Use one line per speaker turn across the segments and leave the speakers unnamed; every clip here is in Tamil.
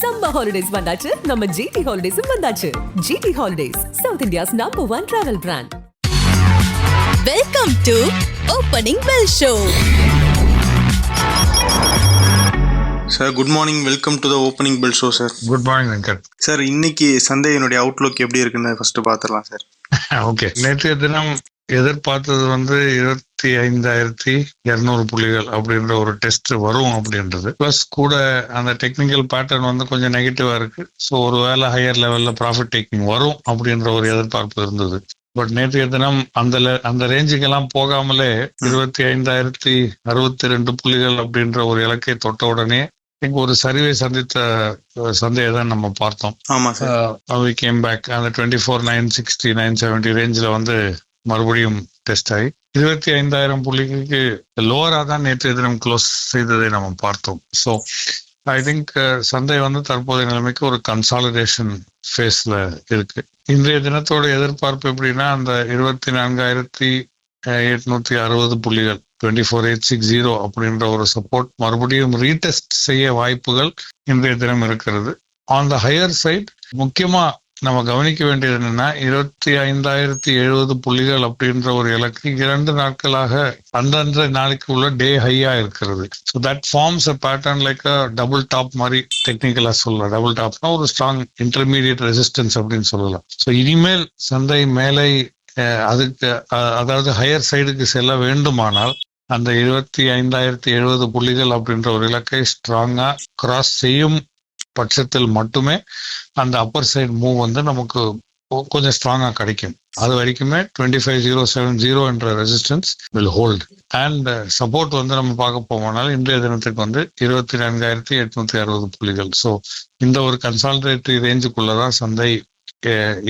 சம்மர் ஹாலிடேஸ் வந்தாச்சு. நம்ம ஜிடி ஹாலிடேஸும் வந்தாச்சு. GT holidays South India's number one travel brand
welcome to opening bell show
sir good morning welcome to the opening bell show sir
good morning Venkat
sir இன்னைக்கு சந்தையினுடைய அவுட்லுக் எப்படி இருக்குன்னு ஃபர்ஸ்ட் பார்த்துடலாம் சார்
ஓகே நேற்றைய தினம் எதிர்பார்த்தது வந்து இருபத்தி ஐந்தாயிரத்தி இருநூறு புள்ளிகள் அப்படின்ற ஒரு டெஸ்ட் வரும் அப்படின்றது. பிளஸ் கூட அந்த டெக்னிக்கல் பேட்டர்ன் வந்து கொஞ்சம் நெகட்டிவா இருக்கு. ஸோ ஒருவேளை ஹையர் லெவல்ல ப்ராஃபிட் டேக்கிங் வரும் அப்படின்ற ஒரு எதிர்பார்ப்பு இருந்தது. பட் நேற்றைய தினம் அந்த அந்த ரேஞ்சுக்கெல்லாம் போகாமலே இருபத்தி ஐந்தாயிரத்தி அறுபத்தி ரெண்டு புள்ளிகள் அப்படின்ற ஒரு இலக்கை தொட்ட உடனே இங்க ஒரு சரிவை சந்தித்த சந்தையை தான் நம்ம பார்த்தோம்.
ஆமா சார்
கேம் பேக் அந்த twenty four nine sixty nine seventy ரேஞ்சில் வந்து மறுபடியும் டெஸ்ட் ஆகி இருபத்தி ஐந்தாயிரம் புள்ளிகளுக்கு லோவரா தான் நேற்று தினம் க்ளோஸ் செய்ததை நம்ம பார்த்தோம். ஸோ ஐ திங்க் சந்தை வந்து தற்போதைய நிலைமைக்கு ஒரு கன்சாலிடேஷன் ஃபேஸ்ல இருக்கு. இன்றைய தினத்தோட எதிர்பார்ப்பு எப்படின்னா அந்த இருபத்தி நான்காயிரத்தி எட்நூத்தி அறுபது புள்ளிகள் twenty four eight six zero அப்படின்ற ஒரு சப்போர்ட் மறுபடியும் ரீடெஸ்ட் செய்ய வாய்ப்புகள் இன்றைய தினம் இருக்கிறது. ஆன் த ஹையர் சைட் முக்கியமா நம்ம கவனிக்க வேண்டியது என்னன்னா இருபத்தி ஐந்தாயிரத்தி எழுபது புள்ளிகள் அப்படின்ற ஒரு இலக்கு இரண்டு நாட்களாக அந்தந்த நாளைக்கு உள்ள டே ஹையா இருக்கிறது. So that forms a pattern like a double top மாதிரி டெக்னிக்கலா சொல்லலாம். டபுள் டாப்னா ஒரு ஸ்ட்ராங் இன்டர்மீடியட் ரெசிஸ்டன்ஸ் அப்படின்னு சொல்லலாம். ஸோ இனிமேல் சந்தை மேலே அதுக்கு அதாவது ஹையர் சைடுக்கு செல்ல வேண்டுமானால் அந்த இருபத்தி ஐந்தாயிரத்தி எழுபது புள்ளிகள் அப்படின்ற ஒரு இலக்கை ஸ்ட்ராங்கா கிராஸ் செய்யும் பட்சத்தில் மட்டுமே அந்த அப்பர் சைடு மூவ் வந்து நமக்கு கொஞ்சம் ஸ்ட்ராங்காக கிடைக்கும். அது வரைக்குமே twenty five zero seven zero என்ற resistance will hold and support வந்து நம்ம பார்க்க போவோம்னால இன்றைய தினத்துக்கு வந்து இருபத்தி நான்காயிரத்தி எட்நூத்தி அறுபது புள்ளிகள். ஸோ இந்த ஒரு கன்சால்டேட்டரி ரேஞ்சுக்குள்ளதான் சந்தை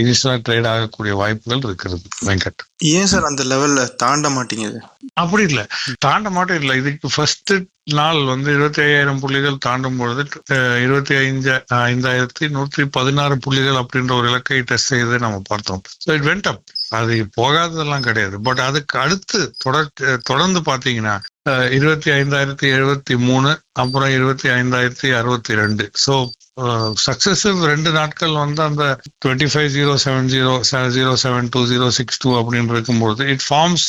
இனிஷியலா ட்ரேட் ஆகக்கூடிய வாய்ப்புகள் இருக்கிறது வெங்கட்.
ஏன் சார் அந்த லெவல்ல தாண்ட மாட்டேங்குது?
அப்படி இல்ல. தாண்ட மாட்டோம் இல்ல. இதுக்கு ஃபர்ஸ்ட் நாள் வந்து இருபத்தி ஐயாயிரம் புள்ளிகள் தாண்டும் பொழுது இருபத்தி ஐந்து ஐந்தாயிரத்தி நூற்றி பதினாறு புள்ளிகள் அப்படின்ற ஒரு இலக்கை டெஸ்ட் செய்து நம்ம பார்த்தோம். ஸோ இட் வெண்ட் அப் அது போகாததெல்லாம் கிடையாது. பட் அதுக்கு அடுத்து தொடர் தொடர்ந்து பாத்தீங்கன்னா அஹ், இருபத்தி ஐந்தாயிரத்தி எழுபத்தி மூணு அப்புறம் இருபத்தி ஐந்தாயிரத்தி அறுபத்தி ரெண்டு. ஸோ சக்சஸிவ் ரெண்டு நாட்கள் வந்து அந்த twenty five zero seven zero zero seven two zero six two அப்படின்னு இருக்கும்போது it forms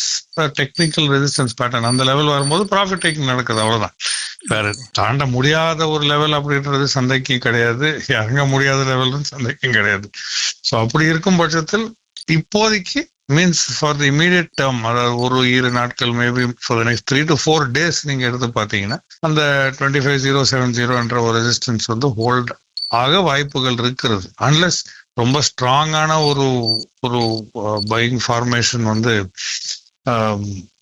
technical resistance pattern அந்த லெவல் வரும்போது ப்ராஃபிட் டேக்கிங் நடக்குது. அவ்வளவுதான். வேற தாண்ட முடியாத ஒரு லெவல் அப்படின்றது சந்தைக்கு கிடையாது. இறங்க முடியாத லெவல் சந்தைக்கும் கிடையாது. ஸோ அப்படி இருக்கும் பட்சத்தில் இப்போதைக்கு means for the immediate term அதாவது ஒரு இரு நாட்கள் maybe for next three to four days நீங்க எடுத்து பார்த்தீங்கன்னா அந்த twenty five zero seven zero என்ற ஒரு ரெசிஸ்டன்ஸ் வந்து ஹோல்ட் ஆக வாய்ப்புகள் இருக்கிறது. அன்லஸ் ரொம்ப ஸ்ட்ராங்கான ஒரு ஒரு பையிங் ஃபார்மேஷன் வந்து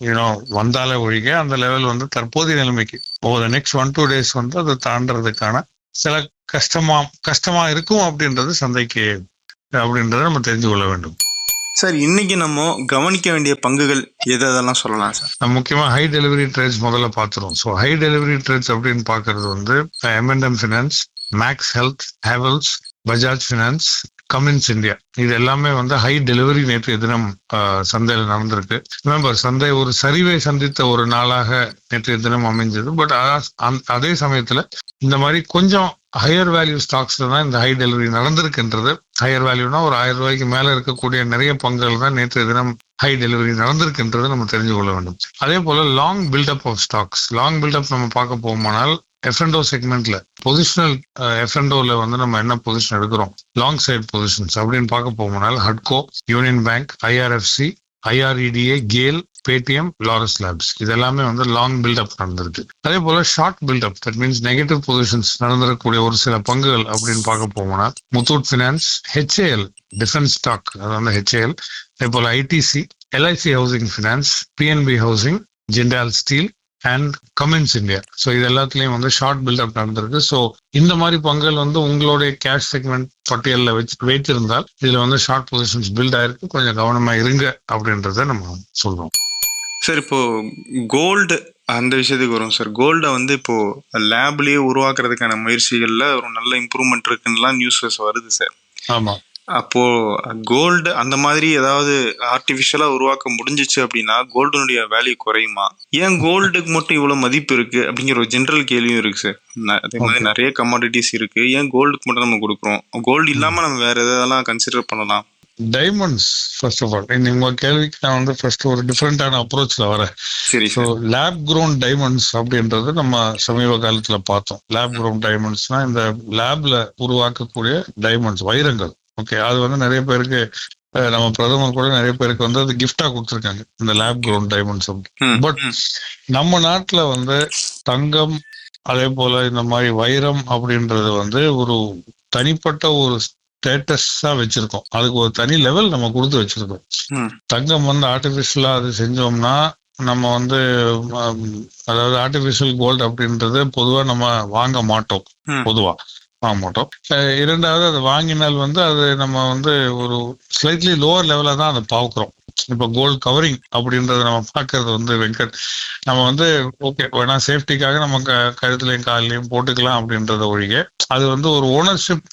யூனோ வந்தாலே ஒழிக அந்த லெவல் வந்து தற்போதைய நிலைமைக்கு over next one two days வந்து அதை தாண்டறதுக்கான சில கஷ்டமா கஷ்டமா இருக்கும் அப்படின்றது சந்தைக்கு அப்படின்றத நம்ம தெரிஞ்சு கொள்ள வேண்டும்.
சார் இன்னைக்கு நம்ம கவனிக்க வேண்டிய பங்குகள் எது அதெல்லாம் சொல்லலாம் சார்?
நம்ம முக்கியமா ஹை டெலிவரி ட்ரேட்ஸ் முதல்ல பார்த்துருவோம். ஸோ ஹை டெலிவரி ட்ரேட்ஸ் அப்படின்னு பார்க்கறது வந்து M&M finance Max Health Havells Bajaj finance Cummins India இது எல்லாமே வந்து ஹை டெலிவரி நேற்றைய தினம் சந்தையில் நடந்திருக்கு. ரிமெம்பர் சந்தை ஒரு சரிவை சந்தித்த ஒரு நாளாக நேற்றைய தினம் அமைஞ்சது. பட் அதே சமயத்துல இந்த மாதிரி கொஞ்சம் ஹையர் வேல்யூ ஸ்டாக்ஸ்ல தான் இந்த ஹை டெலிவரி நடந்திருக்குன்றது. ஹையர் வேல்யூனா ஒரு ஆயிரம் ரூபாய்க்கு மேல இருக்கக்கூடிய நிறைய பங்குகள் தான் நேற்று தினம் ஹை டெலிவரி நடந்திருக்குன்றது நம்ம தெரிஞ்சு கொள்ள வேண்டும். அதே போல long buildup of stocks long buildup நம்ம பார்க்க போகுமானால் எஃப்என்டோ செக்மெண்ட்ல பொசிஷனல் எஃப்என்டோல வந்து நம்ம என்ன பொசிஷன் எடுக்கிறோம்? லாங் சைட் பொசிஷன்ஸ் அப்படின்னு பார்க்க போகுமானால் ஹட்கோ Union Bank IRFC IREDA GAIL Paytm Laurus Labs. இது எல்லாமே வந்து லாங் பில்டப் நடந்திருக்கு. அதே போல short buildup that means negative positions நடந்திருக்கக்கூடிய ஒரு சில பங்குகள் அப்படின்னு பார்க்க போகும்னா Muthoot finance HAL defence stock அது வந்து ஹெச்ஏஎல் அதே போல ITC LIC housing finance PNB housing Jindal steel and Cummins India so இது எல்லாத்துலயும் வந்து ஷார்ட் பில்டப் நடந்திருக்கு. ஸோ இந்த மாதிரி பங்குகள் வந்து உங்களுடைய கேஷ் செக்மெண்ட் பட்டியலில் வச்சு வைத்திருந்தால் இதுல வந்து ஷார்ட் பொசிஷன்ஸ் பில்ட் ஆயிருக்கு. கொஞ்சம் கவனமா இருங்க அப்படின்றத நம்ம சொல்றோம்.
சார் இப்போ கோல்டு அந்த விஷயத்துக்கு வரும் சார் கோல்டை வந்து இப்போ லேப்லயே உருவாக்குறதுக்கான முயற்சிகள்ல ஒரு நல்ல இம்ப்ரூவ்மெண்ட் இருக்குன்னுலாம் நியூஸஸ் வருது சார்
ஆமா.
அப்போ கோல்டு அந்த மாதிரி ஏதாவது ஆர்டிபிஷியலா உருவாக்க முடிஞ்சிச்சு அப்படின்னா கோல்டுனுடைய வேல்யூ குறையுமா? ஏன் கோல்டுக்கு மட்டும் இவ்வளவு மதிப்பு இருக்கு? அப்படிங்கிற ஒரு ஜென்ரல் கேள்வியும் இருக்கு சார் அதே மாதிரி நிறைய கமாடிட்டிஸ் இருக்கு. ஏன் கோல்டுக்கு மட்டும் நம்ம கொடுக்குறோம்? கோல்டு இல்லாம நம்ம வேற எதெல்லாம் கன்சிடர் பண்ணலாம்?
டைமண்ட்ஸ் ஃபர்ஸ்ட் ஆஃப் ஆல் உங்க கேள்விக்கு நான் வந்து ஃபர்ஸ்ட் ஒரு டிஃப்ரெண்டான அப்ரோச்ல வரேன்.
சரி
ஸோ லேப் க்ரோன் டைமண்ட்ஸ் அப்படின்றது நம்ம சமீப காலத்துல பார்த்தோம். லேப் க்ரோன் டைமண்ட்ஸ்னா இந்த லேப்ல உருவாக்கக்கூடிய டைமண்ட்ஸ் வைரங்கள். ஓகே அது வந்து நிறைய பேருக்கு நம்ம பிரதமர் கூட நிறைய பேருக்கு வந்து அது கிஃப்டா கொடுத்துருக்காங்க இந்த லேப் க்ரோன் டைமண்ட்ஸ் பட். நம்ம நாட்டுல வந்து தங்கம் அதே போல இந்த மாதிரி வைரம் அப்படின்றது வந்து ஒரு தனிப்பட்ட ஒரு ஸ்டேட்டஸா வச்சிருக்கோம் அதுக்கு ஒரு தனி லெவல் நம்ம கொடுத்து வச்சிருக்கோம். தங்கம் வந்து ஆர்டிபிஷியலா அது செஞ்சோம்னா நம்ம வந்து அதாவது ஆர்டிபிஷியல் கோல்டு அப்படின்றது பொதுவா நம்ம வாங்க மாட்டோம். பொதுவா வாங்க மாட்டோம். இரண்டாவது அது வாங்கினால் வந்து அது நம்ம வந்து ஒரு ஸ்லைட்லி லோவர் லெவலில் தான் அதை பார்க்குறோம் இப்போ கோல்டு கவரிங் அப்படின்றத நம்ம பார்க்கறது வந்து வெங்கட். நம்ம வந்து ஓகே வேணா சேஃப்டிக்காக நம்ம க- கழுத்துலயும் கால்லையும் போட்டுக்கலாம் அப்படின்றத ஒழிய அது வந்து ஒரு ஓனர்ஷிப்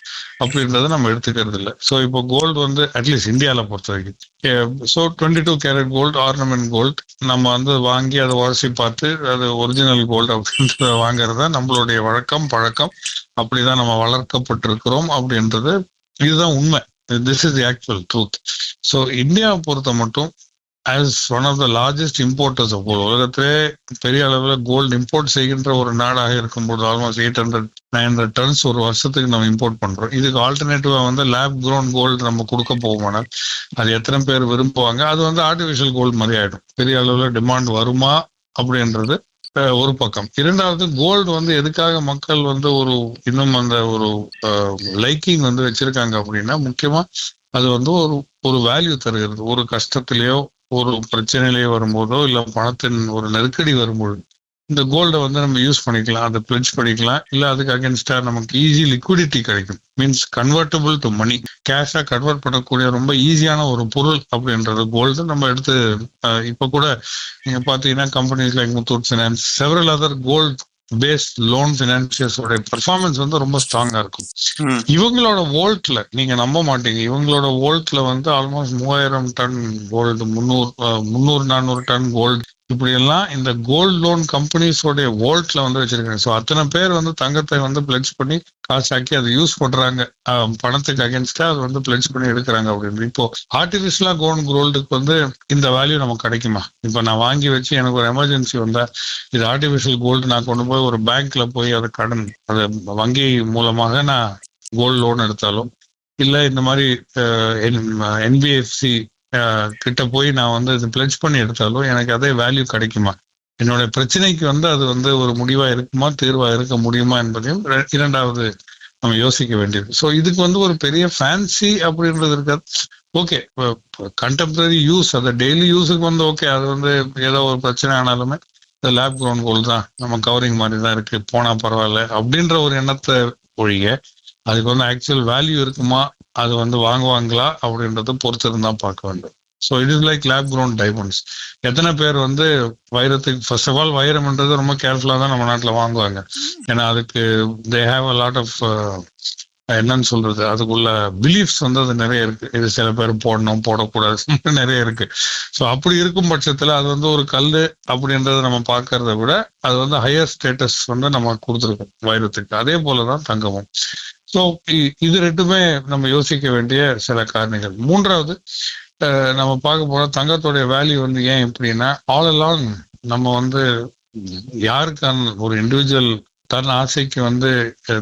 அப்படின்றத நம்ம எடுத்துக்கிறது இல்லை. ஸோ இப்போ கோல்டு வந்து அட்லீஸ்ட் இந்தியாவில் பொறுத்த வரைக்கும். So twenty two carat gold ornament gold நம்ம வந்து வாங்கி அதை உரசி பார்த்து அது ஒரிஜினல் கோல்டு அப்படின்றத வாங்குறத நம்மளுடைய வழக்கம் பழக்கம். அப்படிதான் நம்ம வளர்க்கப்பட்டிருக்கிறோம் அப்படின்றது இதுதான் உண்மை. This is the actual truth so இந்தியாவை பொறுத்த மட்டும் as one of the largest importers of உலகத்திலே பெரிய அளவில் கோல்டு இம்போர்ட் செய்கின்ற ஒரு நாடாக இருக்கும்போது almost eight hundred nine hundred tons ஒரு வருஷத்துக்கு நம்ம இம்போர்ட் பண்றோம். இதுக்கு ஆல்டர்னேட்டிவா வந்து லேப் க்ரோன் கோல்டு நம்ம கொடுக்க போவோமானால் அது எத்தனை பேர் விரும்புவாங்க? அது வந்து ஆர்டிஃபிஷியல் கோல்டு மாதிரி ஆயிடும். பெரிய அளவில் டிமாண்ட் வருமா? அப்படின்றது ஒரு பக்கம். இரண்டாவது கோல்டு வந்து எதுக்காக மக்கள் வந்து ஒரு இன்னும் அந்த ஒரு லைக்கிங் வந்து வச்சிருக்காங்க அப்படின்னா முக்கியமா அது வந்து ஒரு ஒரு வேல்யூ தருகிறது. ஒரு கஷ்டத்திலேயோ ஒரு பிரச்சனையிலே வரும்போதோ இல்ல பணத்தின் ஒரு நெருக்கடி வரும்போது இந்த கோல்டை வந்து நம்ம யூஸ் பண்ணிக்கலாம் அதை பிளட்ஜ் பண்ணிக்கலாம். இல்ல அதுக்கு அகேன்ஸ்டா நமக்கு ஈஸி லிக்விடிட்டி கிடைக்கும். மீன்ஸ் கன்வெர்டபிள் டு மணி கேஷா கன்வெர்ட் பண்ணக்கூடிய ரொம்ப ஈஸியான ஒரு பொருள் அப்படின்றது கோல்டு நம்ம எடுத்து இப்போ இப்ப கூட நீங்க பாத்தீங்கன்னா companies like Muthoot finance several other gold based loan ஃபினான்சியர்ஸோட performance வந்து ரொம்ப ஸ்ட்ராங்கா இருக்கும். இவங்களோட வோல்ட்ல நீங்க நம்ப மாட்டீங்க இவங்களோட வோல்ட்ல வந்து ஆல்மோஸ்ட் மூவாயிரம் டன் கோல்டு முந்நூறு அஹ், முந்நூறு நானூறு டன் கோல்டு இப்படி எல்லாம் இந்த கோல்ட் லோன் கம்பெனிஸோடைய வோல்ட்ல வந்து வச்சிருக்காங்க. ஸோ அத்தனை பேர் வந்து தங்கத்தை வந்து பிளட்ஜ் பண்ணி காசாக்கி அதை யூஸ் பண்றாங்க. பணத்துக்கு அகேன்ஸ்டா அது வந்து பிளட்ஜ் பண்ணி எடுக்கிறாங்க அப்படின்னு. இப்போ ஆர்டிபிஷியலா கோல்ட் கோல்டுக்கு வந்து இந்த வேல்யூ நமக்கு கிடைக்குமா? இப்போ நான் வாங்கி வச்சு எனக்கு ஒரு எமர்ஜென்சி வந்தா இது ஆர்டிபிஷியல் கோல்டு நான் கொண்டு போய் ஒரு பேங்க்ல போய் அதை கடன் அதை வங்கி மூலமாக நான் கோல்டு லோன் எடுத்தாலும் இல்ல இந்த மாதிரி என்பிஎஃப்சி கிட்ட போய் நான் வந்து இது பிளட்ஜ் பண்ணி எடுத்தாலும் எனக்கு அதே வேல்யூ கிடைக்குமா? என்னோட பிரச்சனைக்கு வந்து அது வந்து ஒரு முடிவா இருக்குமா தீர்வா இருக்க முடியுமா என்பதையும் இரண்டாவது நம்ம யோசிக்க வேண்டியது. ஸோ இதுக்கு வந்து ஒரு பெரிய ஃபேன்சி அப்படின்றது இருக்காது. ஓகே கண்டெம்பரரி யூஸ் அதை டெய்லி யூஸுக்கு வந்து ஓகே அது வந்து ஏதோ ஒரு பிரச்சனை ஆனாலுமே இந்த லேப் கிரவுண்ட் கோல் தான். நம்ம கவரிங் மாதிரி தான் இருக்கு. போனா பரவாயில்ல அப்படின்ற ஒரு எண்ணத்தை ஒழிய அதுக்கு வந்து ஆக்சுவல் வேல்யூ இருக்குமா அது வந்து வாங்குவாங்களா அப்படின்றத பொறுத்து இருந்தா பார்க்க வேண்டும். So it is like lab grown diamonds எத்தனை பேர் வந்து வைரத்துக்கு ஃபர்ஸ்ட் ஆஃப் ஆல் வைரம்ன்றது ரொம்ப கேர்ஃபுல்லாக தான் நம்ம நாட்டில் வாங்குவாங்க. ஏன்னா அதுக்கு they have a lot of என்னன்னு சொல்றது அதுக்குள்ள பிலீஃப்ஸ் வந்து அது நிறைய இருக்கு. இது சில பேர் போடணும் போடக்கூடாது நிறைய இருக்கு. ஸோ அப்படி இருக்கும் பட்சத்துல அது வந்து ஒரு கல்லு அப்படின்றத நம்ம பார்க்கறத விட அது வந்து ஹையர் ஸ்டேட்டஸ் வந்து நம்ம கொடுத்துருக்கோம் வைரத்துக்கு. அதே போலதான் தங்கமும். ஸோ இது ரெண்டுமே நம்ம யோசிக்க வேண்டிய சில காரணிகள். மூன்றாவது நம்ம பார்க்க போகிற தங்கத்தோடைய வேல்யூ வந்து ஏன் எப்படின்னா ஆல் அலாங் நம்ம வந்து யாருக்கான ஒரு இண்டிவிஜுவல் தன் ஆசைக்கு வந்து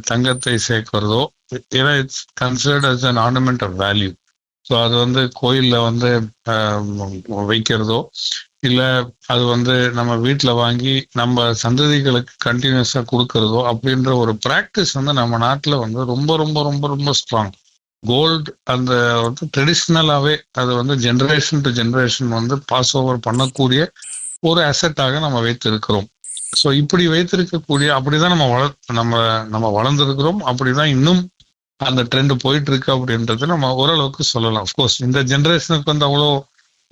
தங்கத்தை சேர்க்கிறதோ ஏன்னா it's considered as an ornament of value so அது வந்து கோயில்ல வந்து ஆஹ், வைக்கிறதோ இல்ல அது வந்து நம்ம வீட்ல வாங்கி நம்ம சந்ததிகளுக்கு கண்டினியூஸா கொடுக்கறதோ அப்படின்ற ஒரு பிராக்டிஸ் வந்து நம்ம நாட்டுல வந்து ரொம்ப ரொம்ப ரொம்ப ரொம்ப ஸ்ட்ராங் கோல்டு அந்த வந்து ட்ரெடிஷ்னலாவே அது வந்து ஜென்ரேஷன் டு ஜென்ரேஷன் வந்து பாஸ் ஓவர் பண்ணக்கூடிய ஒரு அசெட்டாக நம்ம வைத்திருக்கிறோம். ஸோ இப்படி வைத்திருக்கக்கூடிய அப்படிதான் நம்ம வள நம்ம நம்ம வளர்ந்துருக்கிறோம். அப்படிதான் இன்னும் அந்த ட்ரெண்ட் போயிட்டு இருக்கு அப்படின்றது நம்ம ஓரளவுக்கு சொல்லலாம். அஃப்கோர்ஸ் இந்த ஜென்ரேஷனுக்கு வந்து அவ்வளோ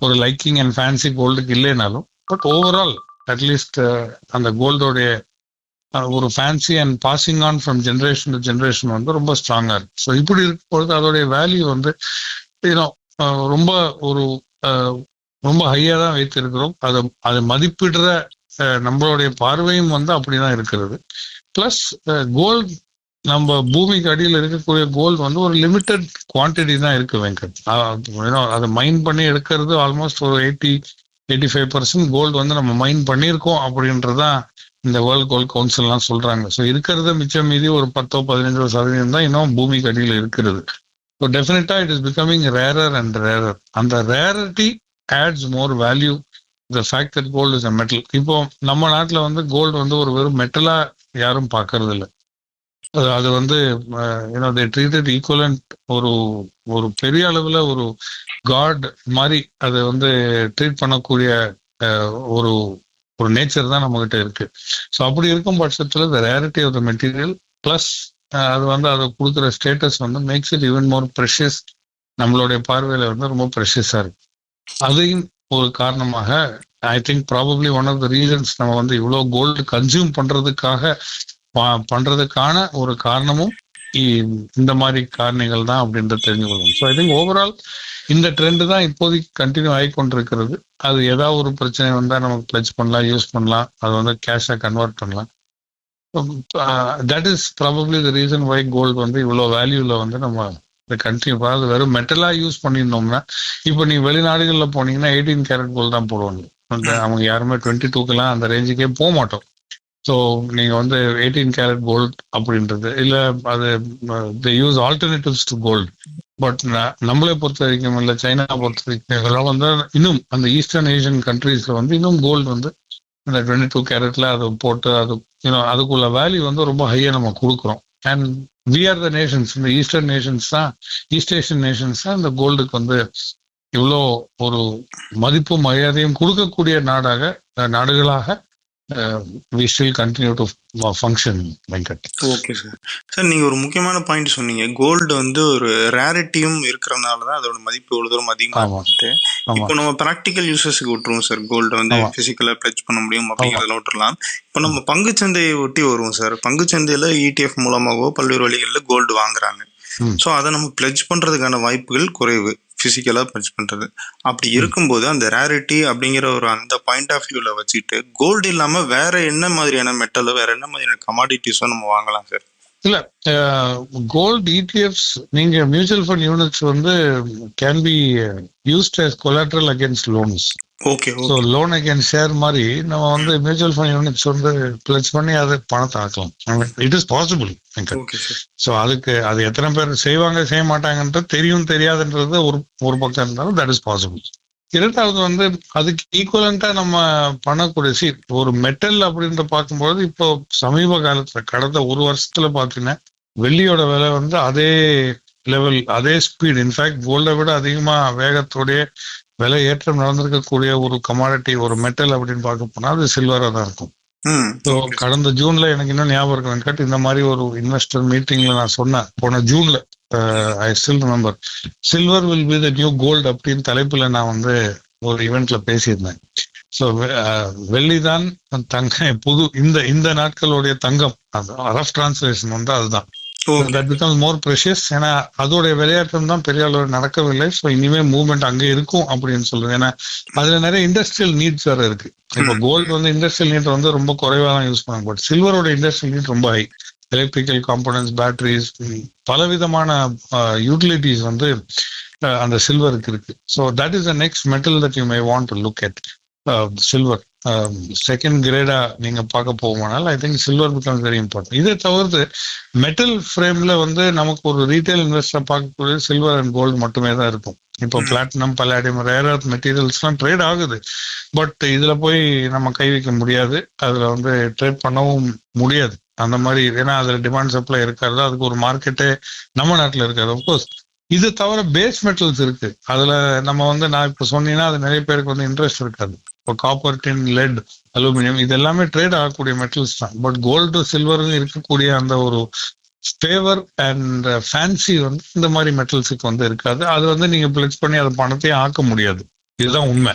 ஒரு லைக்கிங் அண்ட் ஃபேன்சி கோல்டுக்கு இல்லைனாலும் பட் ஓவரால் அட்லீஸ்ட் அந்த கோல்டோடைய uh, ஒரு fancy and passing on from generation to generation வந்து ரொம்ப ஸ்ட்ராங்காக இருக்கு. ஸோ இப்படி இருக்கும்பொழுது அதோடைய வேல்யூ வந்து யூனோ uh, ரொம்ப ஒரு அஹ், ரொம்ப ஹையாக தான் வைத்திருக்கிறோம். அதை அதை மதிப்பிடுற நம்மளுடைய பார்வையும் வந்து அப்படிதான் இருக்கிறது. பிளஸ் கோல்ட் நம்ம பூமிக்கு அடியில் இருக்கக்கூடிய கோல்டு வந்து ஒரு லிமிட்டட் குவான்டிட்டி தான் இருக்கு வெங்கட். அதை மைன் பண்ணி எடுக்கிறது ஆல்மோஸ்ட் ஒரு eighty eighty five percent gold வந்து நம்ம மைன் பண்ணியிருக்கோம் அப்படின்றதான் இந்த வேர்ல்ட் கோல்ட் கவுன்சில்லாம் சொல்றாங்க. ஸோ இருக்கிறத மிச்சம் மீதி ஒரு பத்தோ பதினஞ்சோ சதவீதம் தான் இன்னும் பூமிக்கு அடியில் இருக்கிறது. ஸோ டெஃபினட்டா it is becoming rarer and rarer அந்த rarity adds more value the fact that gold is a metal இப்போ நம்ம நாட்டில் வந்து கோல்டு வந்து ஒரு வெறும் மெட்டலா யாரும் பார்க்கறது இல்லை அது- அது வந்து யூனோ ட்ரீட்டட் ஈக்குவலண்ட் ஒரு ஒரு பெரிய அளவுல ஒரு காட் மாதிரி அதை வந்து ட்ரீட் பண்ணக்கூடிய ஒரு ஒரு நேச்சர் தான் நம்ம கிட்ட இருக்கு. ஸோ அப்படி இருக்கும் பட்சத்தில் the rarity of the material plus அது வந்து அதை கொடுக்குற ஸ்டேட்டஸ் வந்து makes it even more precious நம்மளுடைய பார்வையில வந்து ரொம்ப ப்ரெஷியஸா இருக்கு. அதையும் ஒரு காரணமாக I think probably one of the reasons நம்ம வந்து இவ்வளோ கோல்டு கன்சியூம் பண்றதுக்காக பண்றதுக்கான ஒரு காரணமும் இந்த மாதிரி காரணிகள் தான் அப்படின்றது தெரிஞ்சு கொள்ளணும் ஸோ ஐ திங்க் ஓவரால் இந்த ட்ரெண்டு தான் இப்போதைக்கு கண்டினியூ ஆகி கொண்டிருக்கிறது அது ஏதாவது ஒரு பிரச்சனை வந்தால் நமக்கு பிளச் பண்ணலாம் யூஸ் பண்ணலாம். அது வந்து கேஷாக கன்வெர்ட் பண்ணலாம். That is probably the reason why gold வந்து இவ்வளோ வேல்யூவில் வந்து நம்ம கண்டினியூ அது வெறும் மெட்டலாக யூஸ் பண்ணியிருந்தோம்னா இப்போ நீ வெளிநாடுகளில் போனீங்கன்னா எயிட்டீன் கேரட் கோல் தான் போடுவாங்க. அவங்க யாருமே டுவெண்ட்டி டூக்கெல்லாம் அந்த ரேஞ்சுக்கே போக மாட்டோம் ஸோ நீங்கள் வந்து எயிட்டீன் கேரட் கோல்ட் அப்படின்றது இல்லை அது the use alternatives to gold but நம்மளே பொறுத்த வரைக்கும் இல்லை சைனா பொறுத்த வரைக்கும் இதெல்லாம் வந்து இன்னும் அந்த ஈஸ்டர்ன் ஏஷியன் கண்ட்ரீஸில் வந்து இன்னும் கோல்டு வந்து இந்த டுவெண்ட்டி டூ கேரட்டில் அது போட்டு அது யூனோ அதுக்குள்ள வேல்யூ வந்து ரொம்ப ஹையாக நம்ம கொடுக்குறோம். And we are the nations இந்த ஈஸ்டர்ன் நேஷன்ஸ் தான் ஈஸ்ட் ஏஷியன் நேஷன்ஸ் தான் இந்த கோல்டுக்கு வந்து இவ்வளோ ஒரு மதிப்பும் மரியாதையும் கொடுக்கக்கூடிய நாடாக நாடுகளாக we still continue to function Venkat
okay sir sir நீங்க ஒரு முக்கியமான பாயிண்ட் சொன்னீங்க. கோல்டு வந்து ஒரு ரேரிட்டியும் இருக்கிறனால தான் அதோட மதிப்பு இவ்வளவு தூரம் அதிகமா
ஆமா.
இருக்கு
ஆமா.
இப்போ நம்ம ப்ராக்டிக்கல் யூசஸ்க்கு விட்டுருவோம் சார் கோல்டு வந்து
ஆமா.
பிசிக்கலா பிளச் பண்ண முடியும் அப்படிங்கிறதுல விட்டுறலாம். இப்போ நம்ம பங்குச்சந்தையை ஒட்டி வருவோம் சார் பங்குச்சந்தையில இடிஎஃப் மூலமாகவோ பல்வேறு வழிகளில் கோல்டு வாங்குறாங்க. ஸோ அதை நம்ம பிளச் பண்றதுக்கான வாய்ப்புகள் குறைவு. பிசிக்கலா பிளச் பண்றது. அப்படி இருக்கும்போது அந்த ரேரிட்டி அப்படிங்கிற ஒரு அந்த பாயிண்ட் ஆஃப் வியூல வச்சுட்டு கோல்டு இல்லாம வேற என்ன மாதிரியான மெட்டலோ வேற என்ன மாதிரியான கமாடிட்டிஸோ நம்ம வாங்கலாம் சார்
இல்ல கோல்ட் இடிஎஃப்ஸ் நீங்க மியூச்சுவல் ஃபண்ட் யூனிட்ஸ் வந்து can be used as collateral against loans
okay
so loan against share மாதிரி நம்ம வந்து மியூச்சுவல் ஃபண்ட் யூனிட்ஸ் வந்து பிளச் பண்ணி அதை பணத்தை ஆக்கலாம். இட் இஸ் பாசிபிள் ஸோ அதுக்கு அது எத்தனை பேர் செய்வாங்க செய்ய மாட்டாங்கன்றது தெரியும் தெரியாதுன்றது ஒரு ஒரு பக்கம் இருந்தாலும் தட் இஸ் பாசிபிள் இரண்டாவது வந்து அதுக்கு ஈக்குவலண்டா நம்ம பண்ணக்கூடிய சி ஒரு மெட்டல் அப்படின்ற பார்க்கும்போது இப்போ சமீப காலத்துல கடந்த ஒரு வருஷத்துல பாத்தீங்கன்னா வெள்ளியோட விலை வந்து அதே லெவல் அதே ஸ்பீட் இன்ஃபேக்ட் கோல்டை விட அதிகமா வேகத்தோடைய விலை ஏற்றம் நடந்திருக்கக்கூடிய ஒரு கமாடிட்டி ஒரு மெட்டல் அப்படின்னு பார்க்க போனா அது சில்வரா தான் இருக்கும். ஸோ கடந்த ஜூன்ல எனக்கு இன்னும் ஞாபகம் இருக்கு. வெங்கட் இந்த மாதிரி ஒரு இன்வெஸ்டர் மீட்டிங்ல நான் சொன்னேன். போன ஜூன்ல I still remember silver will be the new gold அப்படின்னு தலைப்புல நான் வந்து ஒரு இவெண்ட்ல பேசியிருந்தேன். ஸோ வெள்ளி தான் தங்க புது இந்த இந்த நாட்களுடைய தங்கம். ரஃப் டிரான்ஸ்லேஷன் வந்து அதுதான். தட் பிகம்ஸ் மோர் ப்ரெஷியஸ் ஏன்னா அதோடைய விளையாட்டம் தான் பெரிய அளவு நடக்கவில்லை. ஸோ இனிமே மூவ்மெண்ட் அங்கே இருக்கும் அப்படின்னு சொல்லுங்க ஏன்னா அதுல நிறைய இண்டஸ்ட்ரியல் நீட்ஸ் வேற இருக்கு. இப்போ கோல்டு வந்து இண்டஸ்ட்ரியல் நீட் வந்து ரொம்ப குறைவா தான் யூஸ் பண்ணாங்க. பட் சில்வரோட இண்டஸ்ட்ரியல் நீட் ரொம்ப ஹை எலக்ட்ரிக்கல் காம்பனன்ட்ஸ் பேட்டரிஸ் பலவிதமான யூட்டிலிட்டிஸ் வந்து அந்த சில்வருக்கு இருக்கு. So that is the next metal that you may want to look at silver second கிரேடா நீங்க பார்க்க போகுமானால் I think silver become very important இதை தவிர்த்து மெட்டல் ஃப்ரேம்ல வந்து நமக்கு ஒரு ரீட்டைல் இன்வெஸ்டர் பார்க்கக்கூடிய சில்வர் அண்ட் கோல்டு மட்டுமே தான் இருக்கும். இப்போ. பிளாட்டினம் பல்லாடியம் ரேர் அர்த் மெட்டீரியல்ஸ்லாம் ட்ரேட் ஆகுது. பட் இதுல போய் நம்ம கை வைக்க முடியாது. அதுல வந்து ட்ரேட் பண்ணவும் முடியாது. அந்த மாதிரி ஏன்னா அதுல டிமாண்ட் சப்ளை இருக்காது அதுக்கு ஒரு மார்க்கெட்டே நம்ம நாட்டுல இருக்காது. அப்கோர்ஸ் இது தவிர பேஸ் மெட்டல்ஸ் இருக்கு. அதுல நம்ம வந்து நான் இப்ப சொன்னீங்கன்னா அது நிறைய பேருக்கு வந்து இன்ட்ரெஸ்ட் இருக்காது. இப்போ காப்பர் டின் லெட் அலுமினியம் இது எல்லாமே ட்ரேட் ஆகக்கூடிய மெட்டல்ஸ் தான். பட் கோல்டு சில்வரும் இருக்கக்கூடிய அந்த ஒரு ஃபேவர் அண்ட் ஃபேன்சி வந்து இந்த மாதிரி மெட்டல்ஸுக்கு வந்து இருக்காது. அது வந்து நீங்க பிளெக்ஸ் பண்ணி அதை பணத்தையும் ஆக்க முடியாது. இதுதான் உண்மை.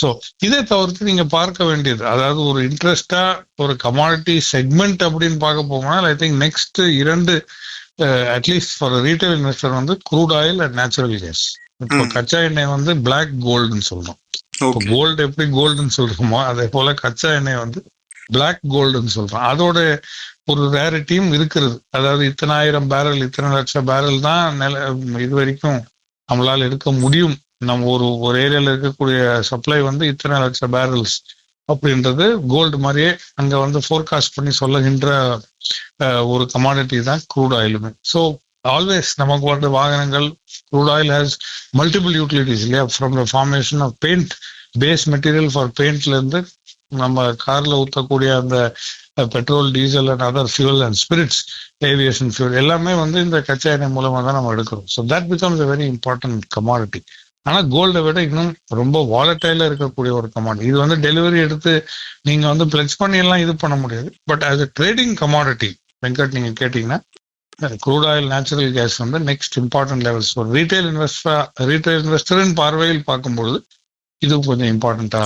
ஸோ இதை தவிர்த்து நீங்க பார்க்க வேண்டியது அதாவது ஒரு இன்ட்ரெஸ்டா ஒரு கமாடிட்டி செக்மெண்ட் அப்படின்னு பார்க்க போனால் ஐ திங்க் நெக்ஸ்ட் இரண்டு at least for retail investor வந்து crude oil and natural gas இப்போ. கச்சா எண்ணெய் வந்து பிளாக் கோல்டுன்னு சொல்றோம். கோல்டு எப்படி கோல்டுன்னு சொல்றோமோ அதே போல கச்சா எண்ணெய் வந்து பிளாக் கோல்டுன்னு சொல்றோம். அதோட ஒரு ரேரிட்டியும் இருக்கிறது. அதாவது இத்தனாயிரம் பேரல் இத்தனை லட்சம் பேரல் தான் நில இது வரைக்கும் நம்மளால எடுக்க முடியும். நம்ம ஒரு ஒரு ஏரியால இருக்கக்கூடிய சப்ளை வந்து இத்தனை லட்சம் பேரல்ஸ் அப்படின்றது கோல்டு மாதிரியே அங்க வந்து ஃபோர்காஸ்ட் பண்ணி சொல்லுகின்ற ஒரு கமாடிட்டி தான் க்ரூட் ஆயிலுமே. ஸோ ஆல்வேஸ் நமக்கு வந்து வாகனங்கள் crude oil has multiple utilities இல்லையா? From the formation of paint base material for பெயிண்ட்ல இருந்து நம்ம கார்ல ஊற்றக்கூடிய அந்த petrol diesel and other fuel and spirits aviation fuel எல்லாமே வந்து இந்த கச்சா எண்ணெய் மூலமாக தான் நம்ம எடுக்கிறோம். So that becomes a very important commodity ஆனா கோல்டை விட இன்னும் ரொம்ப வாலட்டைல இருக்கக்கூடிய ஒரு கமாடிட்டி இது வந்து டெலிவரி எடுத்து நீங்க வந்து பிளெக்ஸ் பண்ணி எல்லாம் இது பண்ண முடியாது. But as a trading commodity Venkat நீங்க கேட்டீங்கன்னா குரூட் ஆயில் நேச்சுரல் கேஸ் வந்து நெக்ஸ்ட் இம்பார்ட்டன்ட் லெவல்ஸ் ஒரு ரீட்டைல் இன்வெஸ்டர் ரீட்டைல் இன்வெஸ்டரின் பார்வையில் பார்க்கும்பொழுது இது கொஞ்சம் இம்பார்ட்டண்டா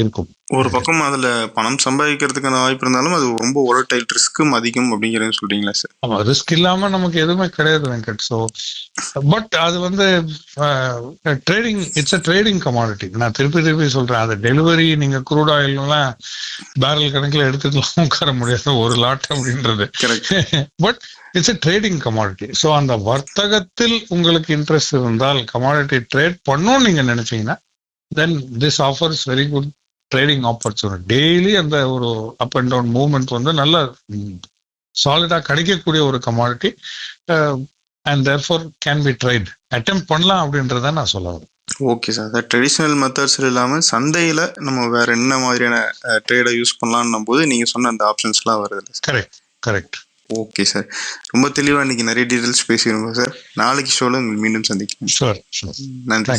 இருக்கும்.
ஒரு பக்கம் அதுல பணம் சம்பாதிக்கிறதுக்கான வாய்ப்பு இருந்தாலும் அது ரொம்ப ஓலட்டைல் ரிஸ்க்கும் அதிகம் அப்படிங்கறத சொல்றீங்களா சார்
ஆமா ரிஸ்க் இல்லாம நமக்கு எதுவுமே கிடையாது வெங்கட். ஸோ பட் அது வந்து trading it's a trading commodity நான் திருப்பி திருப்பி சொல்றேன் அது டெலிவரி நீங்க க்ரூட் ஆயில்லாம் பேரல் கணக்கில் எடுத்துக்கலாம் உட்கார முடியாது ஒரு லாட் அப்படின்றது. But it's a trading commodity so அந்த வர்த்தகத்தில் உங்களுக்கு இன்ட்ரெஸ்ட் இருந்தால் கமாடிட்டி ட்ரேட் பண்ணணும்னு நீங்க நினைச்சீங்கன்னா then this offers very good trading opportunity daily அந்த ஒரு அப் அண்ட் டவுன் மூவ்மெண்ட் வந்து நல்ல சாலிடா கிடைக்கக்கூடிய ஒரு commodity and therefore can be tried attempt பண்ணலாம் அப்படின்றத நான் சொல்ல வரேன்.
ஓகே சார் அதாவது ட்ரெடிஷ்னல் மெத்தட்ஸ் இல்லாம சந்தையில நம்ம வேற என்ன மாதிரியான ட்ரேடை யூஸ் பண்ணலாம்னும் போது நீங்க சொன்ன அந்த ஆப்ஷன்ஸ்லாம் வருது
கரெக்ட் கரெக்ட்
ஓகே சார் ரொம்ப தெளிவா இன்னைக்கு நிறைய டீடைல்ஸ் பேசியிருக்கோம் சார் நாளைக்கு ஷோல உங்களை மீண்டும் சந்திக்கிறேன். நன்றி